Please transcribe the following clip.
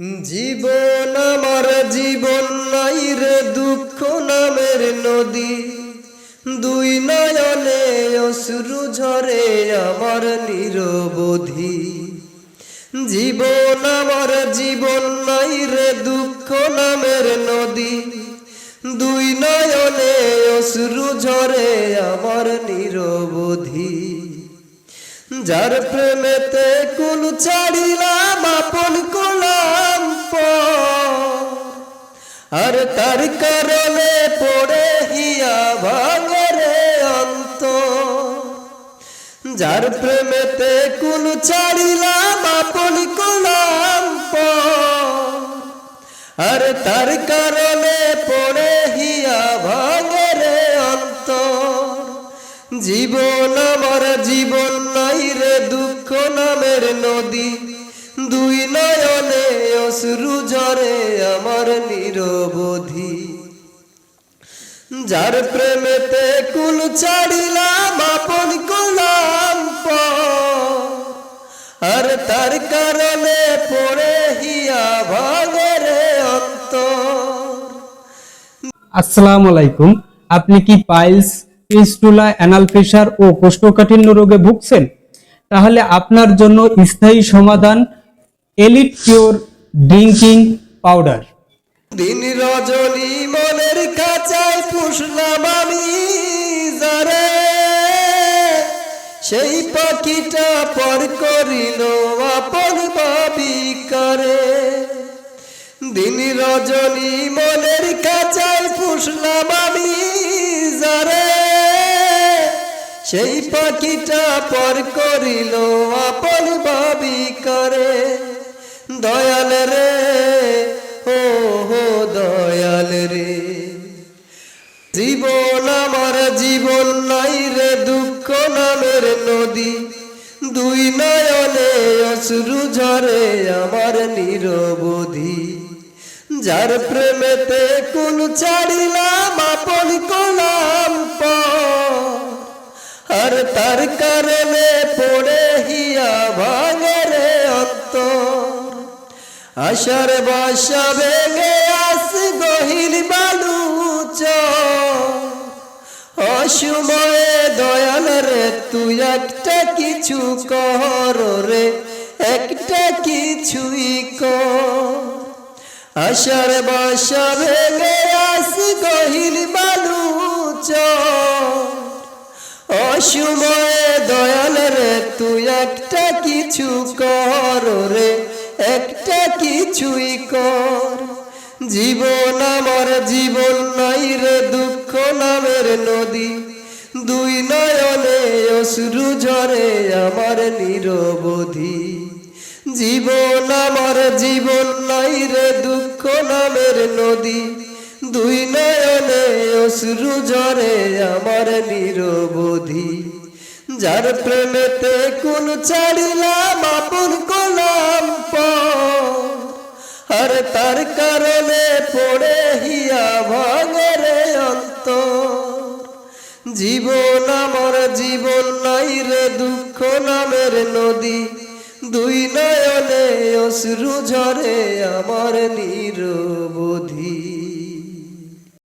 জীবন আমার জীবন নাই রে দুঃখ নামের নদী। দুই নয়নে অশ্রু ঝরে আমার নিরবধি। জীবন আমার জীবন নাই রে দুঃখ নামের নদী। দুই নয়নে অশ্রু ঝরে আমার নিরবধি। যার প্রেমেতে কুল ছাড়িলাম আর তার কারণে পড়ে হিয়া ভাঙে রে অন্ত যার প্রেমেতে কুল ছাড়িলাম আপন কোলাম। আর তার কারণে পড়ে হিয়া ভাঙে রে অন্তর। জীবন আমার, জীবন নাই রে দুঃখ নামের নদী। দুই নয়নে অশ্রু ঝরে আমার নিরবধি। যার প্রেমেতে কুল ছাড়িলাম আপন কোলাম। আর তার কারণে পড়ে হিয়া ভাঙে রে অন্তর। আসসালামু আলাইকুম। আপনি কি পাইলস ফিস্টুলা অ্যানাল প্রেশার ও কোষ্ঠকাঠিন্য রোগে ভুগছেন? তাহলে আপনার জন্য স্থায়ী সমাধান এলিট কিওর ড্রিঙ্কিং পাউডার দিন রজনী মনের কাচায় পুষলাম আমি যারে। সেই পাখিটা পর করিল আপন ভাবি করে। দিন রজনী মনের কাচায় পুষলাম আমি যারে। সেই পাখিটা পর করিল আপন ভাবি করে। দয়াল রে, ও হো দয়াল রে। জীবন আমার জীবন নাই রে, দুঃখ নামের নদী। দুই নয়নে অশ্রু ঝরে আমার নিরবধি। যার প্রেমেতে কোন ছাড়িলাম, আপন কোলাম। আর তার কারণে পড়ে হিয়া ভাঙে রে অন্তর। আশার বাসা ভেঙে আস গহিল বালু অসময়ে দয়াল রে, তুই একটা কিছু কর রে, একটা কিছুই কর। আশার বাসা ভেঙে আস গহিল বালু অসময়ে দয়াল রে, তুই একটা কিছু কর রে একটা কিছুই কর। জীবন আমার, জীবন নাই রে দুঃখ নামের নদী। দুই নয়নে অশ্রু ঝরে আমার নিরবধি। জীবন আমার, জীবন নাই রে দুঃখ নামের নদী। দুই নয়নে অশ্রু ঝরে আমার নিরবধি। যার প্রেমেতে কোন ছাড়িলাম, আপন কোলাম তার কারণে পড়ে হিয়া ভাঙের অন্ত জীবন আমার, জীবন নাই রে দুঃখ নামের নদী। দুই নয়নে অশ্রু ঝরে আমার নিরবধি।